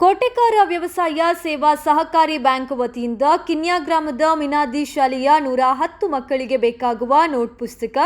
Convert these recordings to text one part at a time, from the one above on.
ಕೋಟೆಕಾರ ವ್ಯವಸಾಯ ಸೇವಾ ಸಹಕಾರಿ ಬ್ಯಾಂಕ್ ವತಿಯಿಂದ ಕಿನ್ಯಾ ಗ್ರಾಮದ ಮಿನಾದಿ ಶಾಲೆಯ ನೂರ ಹತ್ತು ಮಕ್ಕಳಿಗೆ ಬೇಕಾಗುವ ನೋಟ್ ಪುಸ್ತಕ,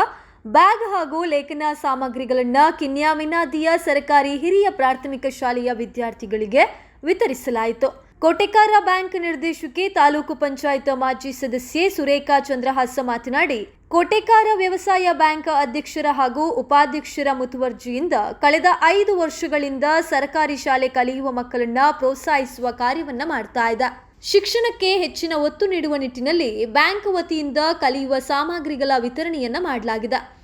ಬ್ಯಾಗ್ ಹಾಗೂ ಲೇಖನ ಸಾಮಗ್ರಿಗಳನ್ನು ಕಿನ್ಯಾ ಮಿನಾದಿಯ ಸರ್ಕಾರಿ ಹಿರಿಯ ಪ್ರಾಥಮಿಕ ಶಾಲೆಯ ವಿದ್ಯಾರ್ಥಿಗಳಿಗೆ ವಿತರಿಸಲಾಯಿತು. ಕೋಟೆಕಾರ ಬ್ಯಾಂಕ್ ನಿರ್ದೇಶಕಿ, ತಾಲೂಕು ಪಂಚಾಯತ್ ಮಾಜಿ ಸದಸ್ಯೆ ಸುರೇಖಾ ಚಂದ್ರಹಾಸ ಮಾತನಾಡಿ ಕೋಟೆಕಾರ ವ್ಯವಸಾಯ ಬ್ಯಾಂಕ್ ಅಧ್ಯಕ್ಷರ ಹಾಗೂ ಉಪಾಧ್ಯಕ್ಷರ ಮುತುವರ್ಜಿಯಿಂದ ಕಳೆದ ಐದು ವರ್ಷಗಳಿಂದ ಸರ್ಕಾರಿ ಶಾಲೆ ಕಲಿಯುವ ಮಕ್ಕಳನ್ನ ಪ್ರೋತ್ಸಾಹಿಸುವ ಕಾರ್ಯವನ್ನ ಮಾಡ್ತಾ ಇದೆ. ಶಿಕ್ಷಣಕ್ಕೆ ಹೆಚ್ಚಿನ ಒತ್ತು ನೀಡುವ ನಿಟ್ಟಿನಲ್ಲಿ ಬ್ಯಾಂಕ್ ವತಿಯಿಂದ ಕಲಿಯುವ ಸಾಮಗ್ರಿಗಳ ವಿತರಣೆಯನ್ನ ಮಾಡಲಾಗಿದೆ.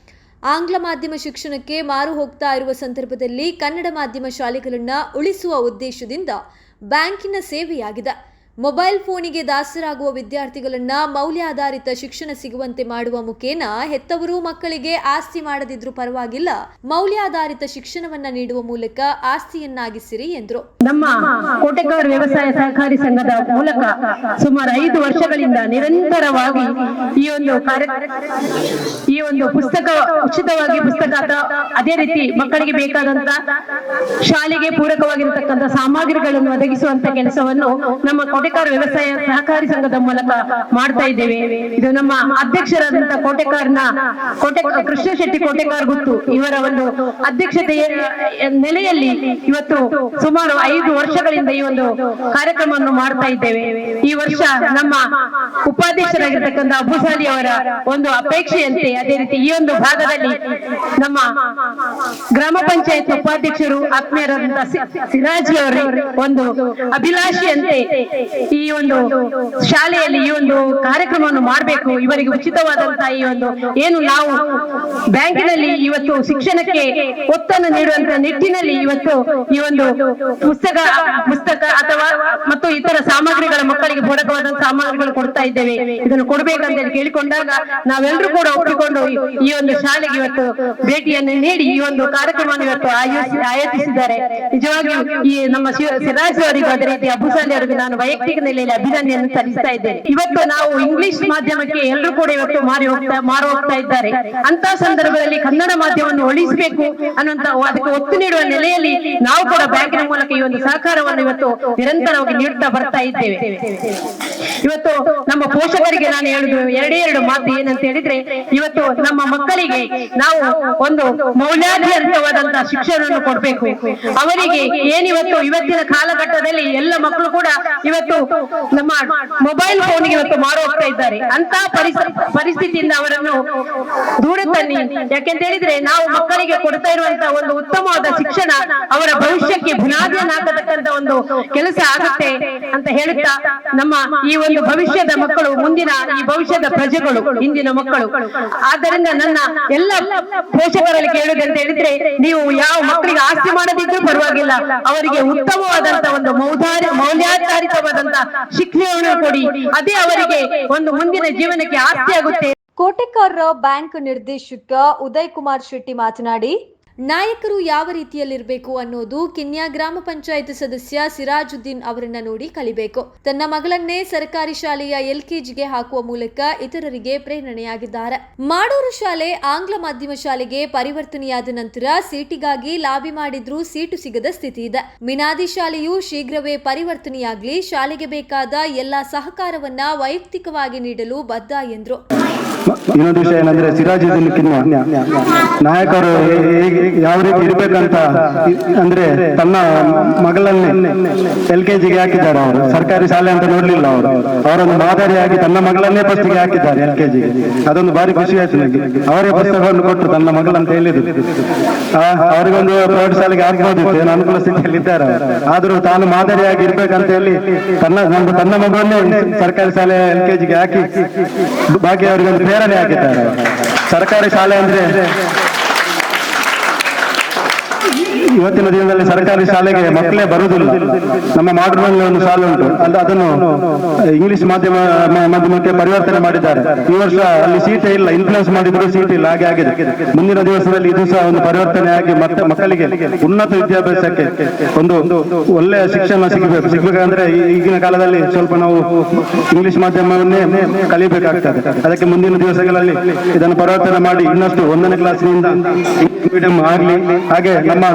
ಆಂಗ್ಲ ಮಾಧ್ಯಮ ಶಿಕ್ಷಣಕ್ಕೆ ಮಾರು ಹೋಗ್ತಾ ಇರುವ ಸಂದರ್ಭದಲ್ಲಿ ಕನ್ನಡ ಮಾಧ್ಯಮ ಶಾಲೆಗಳನ್ನು ಉಳಿಸುವ ಉದ್ದೇಶದಿಂದ ಬ್ಯಾಂಕಿನ ಸೇವೆಯಾಗಿದೆ. ಮೊಬೈಲ್ ಫೋನಿಗೆ ದಾಸರಾಗುವ ವಿದ್ಯಾರ್ಥಿಗಳನ್ನ ಮೌಲ್ಯಾಧಾರಿತ ಶಿಕ್ಷಣ ಸಿಗುವಂತೆ ಮಾಡುವ ಮುಖೇನ ಹೆತ್ತವರು ಮಕ್ಕಳಿಗೆ ಆಸ್ತಿ ಮಾಡದಿದ್ರೂ ಪರವಾಗಿಲ್ಲ. ಮೌಲ್ಯಾಧಾರಿತ ಶಿಕ್ಷಣವನ್ನ ನೀಡುವ ಮೂಲಕ ಆಸ್ತಿಯನ್ನಾಗಿಸಿರಿ ಎಂದರು. ನಮ್ಮ ಕೋಟೆಕಾರ ವ್ಯವಸಾಯ ಸಹಕಾರಿ ಸಂಘದ ಮೂಲಕ ಸುಮಾರು ಐದು ವರ್ಷಗಳಿಂದ ನಿರಂತರವಾಗಿ ಈ ಒಂದು ಈ ಒಂದು ಪುಸ್ತಕ, ಉಚಿತವಾಗಿ ಪುಸ್ತಕ ಅದೇ ರೀತಿ ಮಕ್ಕಳಿಗೆ ಬೇಕಾದಂತ ಶಾಲೆಗೆ ಪೂರಕವಾಗಿರತಕ್ಕಂತ ಸಾಮಗ್ರಿಗಳನ್ನು ಒದಗಿಸುವಂತ ಕೆಲಸವನ್ನು ನಮ್ಮ ಕೋಟೆಕಾರ್ ವ್ಯವಸಾಯ ಸಹಕಾರಿ ಸಂಘದ ಮೂಲಕ ಮಾಡ್ತಾ ಇದ್ದೇವೆ. ಇದು ನಮ್ಮ ಅಧ್ಯಕ್ಷರಾದಂತ ಕೋಟೆಕಾರ್ನ ಕೋಟೆ ಕೃಷ್ಣ ಶೆಟ್ಟಿ ಕೋಟೆಕಾರ್ ಗುತ್ತು. ಇವರ ಒಂದು ಅಧ್ಯಕ್ಷತೆಯ ನೆಲೆಯಲ್ಲಿ ಇವತ್ತು ಸುಮಾರು ಐದು ವರ್ಷಗಳಿಂದ ಈ ಒಂದು ಕಾರ್ಯಕ್ರಮವನ್ನು ಮಾಡ್ತಾ ಇದ್ದೇವೆ. ಈ ವರ್ಷ ನಮ್ಮ ಉಪಾಧ್ಯಕ್ಷರಾಗಿರ್ತಕ್ಕಂಥ ಅಬುಸಾಲಿ ಅವರ ಒಂದು ಅಪೇಕ್ಷೆಯಂತೆ ಅದೇ ರೀತಿ ಈ ಒಂದು ಭಾಗದಲ್ಲಿ ನಮ್ಮ ಗ್ರಾಮ ಪಂಚಾಯತ್ ಉಪಾಧ್ಯಕ್ಷರು ಆತ್ಮೀಯರಾದಂತಹ ಸಿರಾಜಿ ಅವರ ಒಂದು ಅಭಿಲಾಷೆಯಂತೆ ಈ ಒಂದು ಶಾಲೆಯಲ್ಲಿ ಈ ಒಂದು ಕಾರ್ಯಕ್ರಮವನ್ನು ಮಾಡಬೇಕು. ಇವರಿಗೆ ಉಚಿತವಾದಂತಹ ಈ ಒಂದು ಏನು ನಾವು ಬ್ಯಾಂಕಿನಲ್ಲಿ ಇವತ್ತು ಶಿಕ್ಷಣಕ್ಕೆ ಒತ್ತನ್ನು ನೀಡುವಂತ ನಿಟ್ಟಿನಲ್ಲಿ ಇವತ್ತು ಈ ಒಂದು ಪುಸ್ತಕ ಪುಸ್ತಕ ಅಥವಾ ಮತ್ತು ಇತರ ಸಾಮಗ್ರಿಗಳ ಮಕ್ಕಳಿಗೆ ಪೂರಕವಾದ ಸಾಮಗ್ರಿಗಳು ಕೊಡ್ತಾ ಇದ್ದೇವೆ. ಇದನ್ನು ಕೊಡಬೇಕಂತ ಕೇಳಿಕೊಂಡಾಗ ನಾವೆಲ್ಲರೂ ಕೂಡ ಒಪ್ಪಿಕೊಂಡು ಈ- ಒಂದು ಶಾಲೆಗೆ ಇವತ್ತು ಭೇಟಿಯನ್ನು ನೀಡಿ ಈ ಒಂದು ಕಾರ್ಯಕ್ರಮವನ್ನು ಇವತ್ತು ಆಯೋಜಿಸಿ ಆಯೋಜಿಸಿದ್ದಾರೆ. ನಿಜವಾಗಿಯೂ ಈ ನಮ್ಮ ಶಿವ- ಸಿರಾಜ್ ಅವರಿಗೂ ಅದೇ ರೀತಿ ಅಬುಸಾಲಿ ಅವರಿಗೂ ನಾನು ವೈಯಕ್ತಿಕ ನೆಲೆಯಲ್ಲಿ ಅಭಿನಂದನೆಯನ್ನು ಸಲ್ಲಿಸ್ತಾ ಇದ್ದೇನೆ. ಇವತ್ತು ನಾವು ಇಂಗ್ಲಿಷ್ ಮಾಧ್ಯಮಕ್ಕೆ ಎಲ್ಲರೂ ಕೂಡ ಇವತ್ತು ಮಾರಿ ಹೋಗ್ತಾ ಮಾರು ಹೋಗ್ತಾ ಇದ್ದಾರೆ. ಅಂತ ಸಂದರ್ಭದಲ್ಲಿ ಕನ್ನಡ ಮಾಧ್ಯಮವನ್ನು ಉಳಿಸಬೇಕು ಅನ್ನುವಂತ ಅದಕ್ಕೆ ಒತ್ತು ನೀಡುವ ನೆಲೆಯಲ್ಲಿ ನಾವು ಕೂಡ ಬ್ಯಾಂಕಿನ ಮೂಲಕ ಈ ಒಂದು ಸಹಕಾರವನ್ನು ಇವತ್ತು ನಿರಂತರವಾಗಿ ನೀಡುತ್ತಾ ಬರ್ತಾ ಇದ್ದೇವೆ. ಇವತ್ತು ನಮ್ಮ ಪೋಷಕರಿಗೆ ನಾನು ಹೇಳುದು ಎರಡೇ ಎರಡು ಮಾತು ಏನಂತ ಹೇಳಿದ್ರೆ, ಇವತ್ತು ನಮ್ಮ ಮಕ್ಕಳಿಗೆ ನಾವು ಒಂದು ಮೌಲ್ಯಾಧಾರಿತವಾದಂತಹ ಶಿಕ್ಷಣವನ್ನು ಕೊಡ್ಬೇಕು. ಅವರಿಗೆ ಏನಿವತ್ತು ಇವತ್ತಿನ ಕಾಲಘಟ್ಟದಲ್ಲಿ ಎಲ್ಲ ಮಕ್ಕಳು ಕೂಡ ಇವತ್ತು ನಮ್ಮ ಮೊಬೈಲ್ ಫೋನ್ ಇವತ್ತು ಮಾರು ಇದ್ದಾರೆ. ಅಂತ ಪರಿಸ್ಥಿತಿಯಿಂದ ಅವರನ್ನು ದೂರ ತನ್ನಿ. ಯಾಕೆಂತ ಹೇಳಿದ್ರೆ ನಾವು ಮಕ್ಕಳಿಗೆ ಕೊಡ್ತಾ ಇರುವಂತಹ ಒಂದು ಉತ್ತಮವಾದ ಶಿಕ್ಷಣ ಅವರ ಭವಿಷ್ಯಕ್ಕೆ ಬುನಾದಿಯನ್ನಾಗತಕ್ಕಂತ ಒಂದು ಕೆಲಸ ಆಗುತ್ತೆ ಅಂತ ಹೇಳುತ್ತಾ ನಮ್ಮ ಈ ಒಂದು ಭವಿಷ್ಯದ ಮಕ್ಕಳು, ಮುಂದಿನ ಈ ಭವಿಷ್ಯದ ಪ್ರಜೆಗಳು ಇಂದಿನ ಮಕ್ಕಳು. ಆದ್ದರಿಂದ ನನ್ನ ಎಲ್ಲ ಪೋಷಕರಲ್ಲಿ ಕೇಳುವುದಂತ ಹೇಳಿದ್ರೆ ನೀವು ಯಾವ ಮಕ್ಕಳಿಗೆ ಆಸ್ತಿ ಮಾಡದಿದ್ರೂ ಪರವಾಗಿಲ್ಲ. ಅವರಿಗೆ ಉತ್ತಮವಾದಂತ ಒಂದು ಮೌದಾರಿ ಮೌಲ್ಯಾಧಾರಿತವಾದಂತ ಶಿಕ್ಷಣವನ್ನು ಕೊಡಿ. ಅದೇ ಅವರಿಗೆ ಒಂದು ಮುಂದಿನ ಜೀವನಕ್ಕೆ ಆಸ್ತಿ ಆಗುತ್ತೆ. ಕೋಟೆಕಾರ ಬ್ಯಾಂಕ್ ನಿರ್ದೇಶಕ ಉದಯ್ ಕುಮಾರ್ ಶೆಟ್ಟಿ ಮಾತನಾಡಿ ನಾಯಕರು ಯಾವ ರೀತಿಯಲ್ಲಿರಬೇಕು ಅನ್ನೋದು ಕಿನ್ಯಾ ಗ್ರಾಮ ಪಂಚಾಯತ್ ಸದಸ್ಯ ಸಿರಾಜುದ್ದೀನ್ ಅವರನ್ನ ನೋಡಿ ಕಲಿಬೇಕು. ತನ್ನ ಮಗಳನ್ನೇ ಸರ್ಕಾರಿ ಶಾಲೆಯ ಎಲ್ಕೆಜಿಗೆ ಹಾಕುವ ಮೂಲಕ ಇತರರಿಗೆ ಪ್ರೇರಣೆಯಾಗಿದ್ದಾರೆ. ಮಾಡೂರು ಶಾಲೆ, ಆಂಗ್ಲ ಮಾಧ್ಯಮ ಶಾಲೆಗೆ ಪರಿವರ್ತನೆಯಾದ ನಂತರ ಸೀಟಿಗಾಗಿ ಲಾಬಿ ಮಾಡಿದ್ರೂ ಸೀಟು ಸಿಗದ ಸ್ಥಿತಿ ಇದೆ. ಮಿನಾದಿ ಶಾಲೆಯು ಶೀಘ್ರವೇ ಪರಿವರ್ತನೆಯಾಗಲಿ, ಶಾಲೆಗೆ ಬೇಕಾದ ಎಲ್ಲಾ ಸಹಕಾರವನ್ನ ವೈಯಕ್ತಿಕವಾಗಿ ನೀಡಲು ಬದ್ಧ ಎಂದರು. ಇನ್ನೊಂದು ವಿಷಯ ಏನಂದ್ರೆ ಸಿರಾಜುದ್ದೀನ್ ಕಿನ್ನ ನಾಯಕರು ಯಾವ ರೀತಿ ಇರ್ಬೇಕಂತ ಅಂದ್ರೆ ತನ್ನ ಮಗಳನ್ನೇ ಎಲ್ ಕೆ ಜಿಗೆ ಹಾಕಿದ್ದಾರೆ ಅವರು. ಸರ್ಕಾರಿ ಶಾಲೆ ಅಂತ ನೋಡ್ಲಿಲ್ಲ ಅವರು. ಅವರೊಂದು ಮಾದರಿಯಾಗಿ ತನ್ನ ಮಗಳನ್ನೇ ಫಸ್ಟಿಗೆ ಹಾಕಿದ್ದಾರೆ ಎಲ್ ಕೆ ಜಿಗೆ. ಅದೊಂದು ಭಾರಿ ಖುಷಿ ಆಯ್ತು ನನಗೆ ಅವರೇ ಪುಸ್ತಕವನ್ನು ಕೊಟ್ಟರು ತನ್ನ ಮಗಳಂತ ಹೇಳಿದ್ರು. ಅವರಿಗೊಂದು ಪ್ರೌಢಶಾಲೆಗೆ ಹಾಕ್ಬೋದಿತ್ತು ಏನು ಅನುಕೂಲ ಸ್ಥಿತಿಯಲ್ಲಿ ಇದ್ದಾರೆ. ಆದ್ರೂ ತಾನು ಮಾದರಿಯಾಗಿ ಇರ್ಬೇಕಂತ ಹೇಳಿ ತನ್ನ ನಮ್ಮ ತನ್ನ ಮಗಳನ್ನೇ ಸರ್ಕಾರಿ ಶಾಲೆ ಎಲ್ ಕೆ ಜಿಗೆ ಹಾಕಿ, ಬಾಕಿ ಅವರಿಗೊಂದು ಪ್ರೇರಣೆ ಹಾಕಿದ್ದಾರೆ. ಸರ್ಕಾರಿ ಶಾಲೆ ಅಂದ್ರೆ ಇವತ್ತಿನ ದಿನದಲ್ಲಿ ಸರ್ಕಾರಿ ಶಾಲೆಗೆ ಮಕ್ಕಳೇ ಬರುವುದಿಲ್ಲ ನಮ್ಮ ಮಾಡರ್ನಲ್ಲಿ ಒಂದು ಶಾಲೆ ಉಂಟು ಅಂದ್ರೆ ಅದನ್ನು ಇಂಗ್ಲಿಷ್ ಮಾಧ್ಯಮ ಮಾಧ್ಯಮಕ್ಕೆ ಪರಿವರ್ತನೆ ಮಾಡಿದ್ದಾರೆ ಈ ವರ್ಷ ಅಲ್ಲಿ ಸೀಟೇ ಇಲ್ಲ ಇನ್ಫ್ಲೂಯೆನ್ಸ್ ಮಾಡಿದ್ರು ಸೀಟ್ ಇಲ್ಲ ಹಾಗೆ ಆಗಿದೆ ಮುಂದಿನ ದಿವಸದಲ್ಲಿ ಇದು ಸಹ ಒಂದು ಪರಿವರ್ತನೆ ಆಗಿ ಮತ್ತೆ ಮಕ್ಕಳಿಗೆ ಉನ್ನತ ವಿದ್ಯಾಭ್ಯಾಸಕ್ಕೆ ಒಂದು ಒಳ್ಳೆಯ ಶಿಕ್ಷಣ ಸಿಗಬೇಕು ಸಿಗ್ಬೇಕಂದ್ರೆ ಈಗಿನ ಕಾಲದಲ್ಲಿ ಸ್ವಲ್ಪ ನಾವು ಇಂಗ್ಲಿಷ್ ಮಾಧ್ಯಮವನ್ನೇ ಕಲಿಬೇಕಾಗ್ತದೆ ಅದಕ್ಕೆ ಮುಂದಿನ ದಿವಸಗಳಲ್ಲಿ ಇದನ್ನು ಪರಿವರ್ತನೆ ಮಾಡಿ ಇನ್ನಷ್ಟು ಒಂದನೇ ಕ್ಲಾಸ್ನಿಂದ ಮೀಡಿಯಂ ಆಗಲಿ ಹಾಗೆ ನಮ್ಮ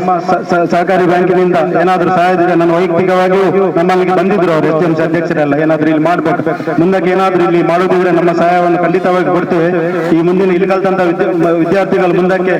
ಸಹಕಾರಿ ಬ್ಯಾಂಕಿನಿಂದ ಏನಾದರೂ ಸಹಾಯದಿಂದ ನಾನು ವೈಯಕ್ತಿಕವಾಗಿಯೂ ನಮ್ಮಲ್ಲಿಗೆ ಬಂದಿದ್ರು ಅವರು ಎಸ್ ಎಂಸಿ ಅಧ್ಯಕ್ಷರೆಲ್ಲ. ಏನಾದರೂ ಇಲ್ಲಿ ಮಾಡಬೇಕು ಮುಂದಕ್ಕೆ ಏನಾದರೂ ಇಲ್ಲಿ ಮಾಡೋದಿದ್ರೆ ನಮ್ಮ ಸಹಾಯವನ್ನು ಖಂಡಿತವಾಗಿ ಕೊಡ್ತೇವೆ. ಈ ಮುಂದಿನ ಇಲ್ಲಿ ಕಲ್ತಂತ ವಿದ್ಯಾ- ವಿದ್ಯಾರ್ಥಿಗಳು ಮುಂದಕ್ಕೆ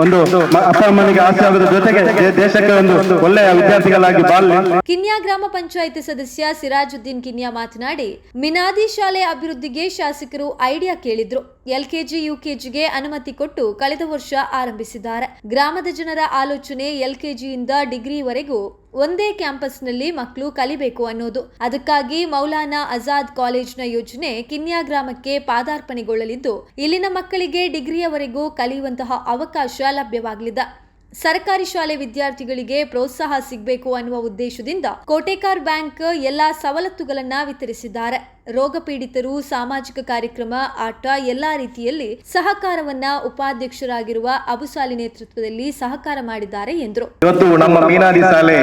ಒಂದು ಅಪ್ಪ ಅಮ್ಮನಿಗೆ ಆಸೆ ಆಗದ ಜೊತೆಗೆ ದೇಶಕ್ಕೆ ಒಂದು ಒಳ್ಳೆಯ ವಿದ್ಯಾರ್ಥಿಗಳಾಗಿ ಬಾಳ್ ಕಿನ್ಯಾ ಗ್ರಾಮ ಪಂಚಾಯಿತಿ ಸದಸ್ಯ ಸಿರಾಜುದ್ದೀನ್ ಕಿನ್ಯಾ ಮಾತನಾಡಿ, ಮಿನಾದಿ ಶಾಲೆ ಅಭಿವೃದ್ಧಿಗೆ ಶಾಸಕರು ಐಡಿಯಾ ಕೇಳಿದ್ರು. ಎಲ್ಕೆಜಿ, ಯುಕೆಜಿಗೆ ಅನುಮತಿ ಕೊಟ್ಟು ಕಳೆದ ವರ್ಷ ಆರಂಭಿಸಿದ್ದಾರೆ. ಗ್ರಾಮದ ಜನರ ಆಲೋಚನೆ ಎಲ್ಕೆಜಿಯಿಂದ ಡಿಗ್ರಿವರೆಗೂ ಒಂದೇ ಕ್ಯಾಂಪಸ್ನಲ್ಲಿ ಮಕ್ಕಳು ಕಲಿಬೇಕು ಅನ್ನೋದು. ಅದಕ್ಕಾಗಿ ಮೌಲಾನಾ ಆಜಾದ್ ಕಾಲೇಜ್ನ ಯೋಜನೆ ಕಿನ್ಯಾ ಗ್ರಾಮಕ್ಕೆ ಪಾದಾರ್ಪಣೆಗೊಳ್ಳಲಿದ್ದು, ಇಲ್ಲಿನ ಮಕ್ಕಳಿಗೆ ಡಿಗ್ರಿಯವರೆಗೂ ಕಲಿಯುವಂತಹ ಅವಕಾಶ ಲಭ್ಯವಾಗಲಿದೆ. ಸರ್ಕಾರಿ ಶಾಲೆ ವಿದ್ಯಾರ್ಥಿಗಳಿಗೆ ಪ್ರೋತ್ಸಾಹ ಸಿಗಬೇಕು ಅನ್ನುವ ಉದ್ದೇಶದಿಂದ ಕೋಟೆಕಾರ್ ಬ್ಯಾಂಕ್ ಎಲ್ಲಾ ಸವಲತ್ತುಗಳನ್ನ ವಿತರಿಸಿದ್ದಾರೆ. ರೋಗ ಪೀಡಿತರು ಸಾಮಾಜಿಕ ಕಾರ್ಯಕ್ರಮ, ಆಟ, ಎಲ್ಲಾ ರೀತಿಯಲ್ಲಿ ಸಹಕಾರವನ್ನ ಉಪಾಧ್ಯಕ್ಷರಾಗಿರುವ ಅಬುಸಾಲಿ ನೇತೃತ್ವದಲ್ಲಿ ಸಹಕಾರ ಮಾಡಿದ್ದಾರೆ ಎಂದರು. ಇವತ್ತು ನಮ್ಮ ಮೀನಾದಿ ಶಾಲೆ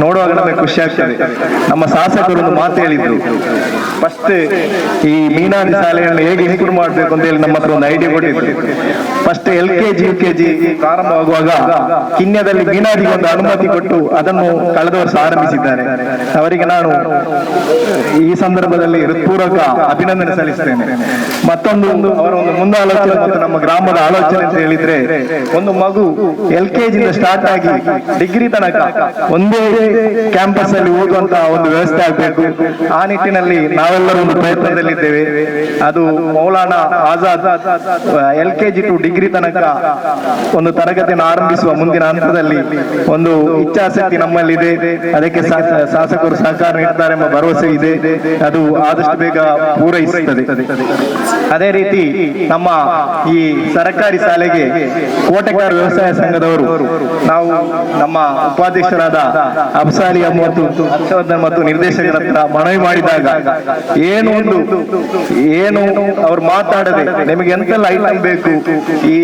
ನೋಡುವಾಗ ನಮಗೆ ಖುಷಿ ಆಗ್ತದೆ. ನಮ್ಮ ಶಾಸಕರು ಒಂದು ಮಾತು ಹೇಳಿದ್ರು. ಫಸ್ಟ್ ಈ ಮೀನಾದಿ ಶಾಲೆಯನ್ನು ಹೇಗೆ ಇಂಪ್ರೂವ್ ಮಾಡಬೇಕು ಅಂತ ಹೇಳಿ ನಮ್ಮ ಹತ್ರ ಒಂದು ಐಡಿಯಾ ಕೊಟ್ಟಿದ್ರು. First L K G, U K G ಪ್ರಾರಂಭವಾಗುವಾಗ ಕಿನ್ಯದಲ್ಲಿ ಮೀನಾದಿಗೆ ಒಂದು ಅನುಮತಿ ಕೊಟ್ಟು ಅದನ್ನು ಕಳೆದ ವರ್ಷ ಆರಂಭಿಸಿದ್ದಾರೆ. ಅವರಿಗೆ ನಾನು ಈ ಸಂದರ್ಭದಲ್ಲಿ ಹೃತ್ಪೂರ್ವಕ ಅಭಿನಂದನೆ ಸಲ್ಲಿಸ್ತೇನೆ. ಮತ್ತೊಂದು ಅವರ ಒಂದು ಮುಂದಾಲೋಚನೆ ಮತ್ತು ನಮ್ಮ ಗ್ರಾಮದ ಆಲೋಚನೆ ಅಂತ ಹೇಳಿದ್ರೆ, ಒಂದು ಮಗು ಎಲ್ ಕೆ ಜಿ ಸ್ಟಾರ್ಟ್ ಆಗಿ ಡಿಗ್ರಿ ತನಕ ಒಂದೇ ಕ್ಯಾಂಪಸ್ ಅಲ್ಲಿ ಓದುವಂತ ಒಂದು ವ್ಯವಸ್ಥೆ ಆಗಬೇಕು. ಆ ನಿಟ್ಟಿನಲ್ಲಿ ನಾವೆಲ್ಲರೂ ಒಂದು ಪ್ರಯತ್ನದಲ್ಲಿದ್ದೇವೆ. ಅದು Maulana Azad, L K G to degree ತನಕ ಒಂದು ತರಗತಿಯನ್ನು ಆರಂಭಿಸುವ ಮುಂದಿನ ಹಂತದಲ್ಲಿ ಒಂದು ಇಚ್ಛಾಶಕ್ತಿ ನಮ್ಮಲ್ಲಿದೆ. ಅದಕ್ಕೆ ಶಾಸಕರು ಸಹಕಾರ ನೀಡುತ್ತಾರೆ ಎಂಬ ಭರವಸೆ ಇದೆ. ಅದು ಆದಷ್ಟು ಬೇಗ ಪೂರೈಸುತ್ತದೆ. ಅದೇ ರೀತಿ ನಮ್ಮ ಈ ಸರ್ಕಾರಿ ಶಾಲೆಗೆ ಕೋಟೆಕಾರ ವ್ಯವಸಾಯ ಸಂಘದವರು, ನಾವು ನಮ್ಮ ಉಪಾಧ್ಯಕ್ಷರಾದ ಅಬ್ಸಾಲಿ ಮತ್ತು ಹರ್ಷವರ್ಧನ್ ಮತ್ತು ನಿರ್ದೇಶಕರ ಹತ್ರ ಮನವಿ ಮಾಡಿದಾಗ ಏನು ಒಂದು, ಏನು ಅವ್ರು ಮಾತಾಡದೆ ನಿಮಗೆ ಎಂತೆಲ್ಲ ಐಟಮ್ ಬೇಕು? ಈ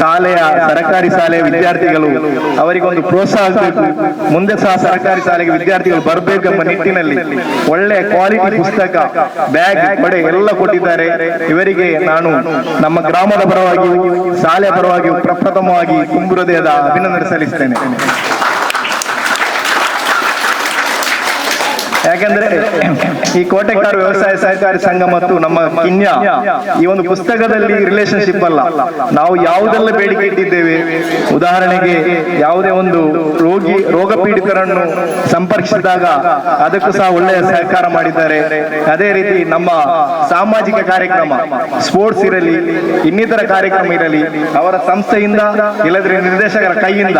ಶಾಲೆಯ ಸರ್ಕಾರಿ ಶಾಲೆಯ ವಿದ್ಯಾರ್ಥಿಗಳು ಅವರಿಗೊಂದು ಪ್ರೋತ್ಸಾಹ ಬೇಕು ಮುಂದೆ ಸಹ ಸರ್ಕಾರಿ ಶಾಲೆಗೆ ವಿದ್ಯಾರ್ಥಿಗಳು ಬರಬೇಕೆಂಬ ನಿಟ್ಟಿನಲ್ಲಿ ಒಳ್ಳೆ ಕ್ವಾಲಿಟಿ ಪುಸ್ತಕ ಬ್ಯಾಗ್ ಪಡೆ ಎಲ್ಲ ಕೊಟ್ಟಿದ್ದಾರೆ. ಇವರಿಗೆ ನಾನು ನಮ್ಮ ಗ್ರಾಮದ ಪರವಾಗಿ ಶಾಲೆಯ ಪರವಾಗಿ ಪ್ರಪ್ರಥಮವಾಗಿ ಕುಂಬುರದಯದ ಅಭಿನಂದನೆ ಸಲ್ಲಿಸ್ತೇನೆ. ಯಾಕಂದ್ರೆ ಈ ಕೋಟೆಕಾರ ವ್ಯವಸಾಯ ಸಹಕಾರಿ ಸಂಘ ಮತ್ತು ನಮ್ಮ ಕಿನ್ಯ ಈ ಒಂದು ಪುಸ್ತಕದಲ್ಲಿ ರಿಲೇಶನ್ಶಿಪ್ ಅಲ್ಲ. ನಾವು ಯಾವುದೆಲ್ಲ ಬೇಡಿಕೆ ಇಟ್ಟಿದ್ದೇವೆ? ಉದಾಹರಣೆಗೆ ಯಾವುದೇ ಒಂದು ರೋಗಿ ರೋಗ ಪೀಡಿತರನ್ನು ಸಂಪರ್ಕಿಸಿದಾಗ ಅದಕ್ಕೂ ಸಹ ಒಳ್ಳೆಯ ಸಹಕಾರ ಮಾಡಿದ್ದಾರೆ. ಅದೇ ರೀತಿ ನಮ್ಮ ಸಾಮಾಜಿಕ ಕಾರ್ಯಕ್ರಮ ಸ್ಪೋರ್ಟ್ಸ್ ಇರಲಿ, ಇನ್ನಿತರ ಕಾರ್ಯಕ್ರಮ ಇರಲಿ, ಅವರ ಸಂಸ್ಥೆಯಿಂದ ಇಲ್ಲದ್ರೆ ನಿರ್ದೇಶಕರ ಕೈಯಿಂದ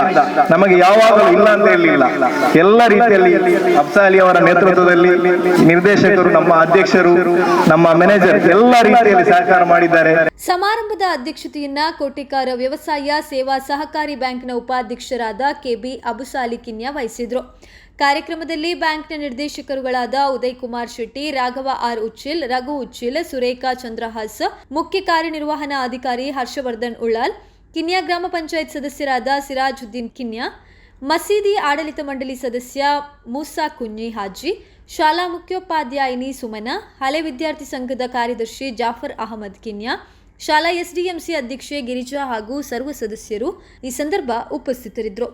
ನಮಗೆ ಯಾವಾಗಲೂ ಇಲ್ಲ ಅಂತ ಹೇಳಿಲ್ಲ. ಎಲ್ಲ ರೀತಿಯಲ್ಲಿ ಅಫ್ಸಾಲಿ ಅವರ ನೇತೃತ್ವದಲ್ಲಿ ನಿರ್ದೇಶಕರು, ನಮ್ಮ ಅಧ್ಯಕ್ಷರು, ನಮ್ಮ ಮ್ಯಾನೇಜರ್ ಎಲ್ಲ ರೀತಿಯಲ್ಲಿ ಸಹಕಾರ ಮಾಡಿದ್ದಾರೆ. ಸಮಾರಂಭದ ಅಧ್ಯಕ್ಷತೆಯನ್ನ ಕೋಟಿಕಾರ ವ್ಯವಸಾಯ ಸೇವಾ ಸಹಕಾರಿ ಬ್ಯಾಂಕ್ನ ಉಪಾಧ್ಯಕ್ಷರಾದ ಕೆಬಿ ಅಬುಸಾಲಿ ಕಿನ್ಯಾ ವಹಿಸಿದ್ರು. ಕಾರ್ಯಕ್ರಮದಲ್ಲಿ ಬ್ಯಾಂಕ್ನ ನಿರ್ದೇಶಕರುಗಳಾದ ಉದಯ್ ಕುಮಾರ್ ಶೆಟ್ಟಿ, ರಾಘವ ಆರ್ ಉಚ್ಚಿಲ್, ರಘು ಉಚ್ಚಿಲ್, ಸುರೇಖಾ ಚಂದ್ರಹಾಸ್, ಮುಖ್ಯ ಕಾರ್ಯನಿರ್ವಹಣಾ ಅಧಿಕಾರಿ ಹರ್ಷವರ್ಧನ್ ಉಳ್ಳಾಲ್, ಕಿನ್ಯಾ ಗ್ರಾಮ ಪಂಚಾಯತ್ ಸದಸ್ಯರಾದ ಸಿರಾಜುದ್ದೀನ್ ಕಿನ್ಯಾ ಮಸೀದಿ ಆಡಳಿತ ಮಂಡಳಿ ಸದಸ್ಯ ಮೂಸಾ ಕುಂಜಿ ಹಾಜಿ, ಶಾಲಾ ಮುಖ್ಯೋಪಾಧ್ಯಾಯಿನಿ ಸುಮನ, ಹಳೆ ವಿದ್ಯಾರ್ಥಿ ಸಂಘದ ಕಾರ್ಯದರ್ಶಿ ಜಾಫರ್ ಅಹಮದ್ ಕಿನ್ಯಾ, ಶಾಲಾ ಎಸ್ಡಿಎಂಸಿ ಅಧ್ಯಕ್ಷೆ ಗಿರಿಜಾ ಹಾಗೂ ಸರ್ವ ಸದಸ್ಯರು ಈ ಸಂದರ್ಭ ಉಪಸ್ಥಿತರಿದ್ದರು.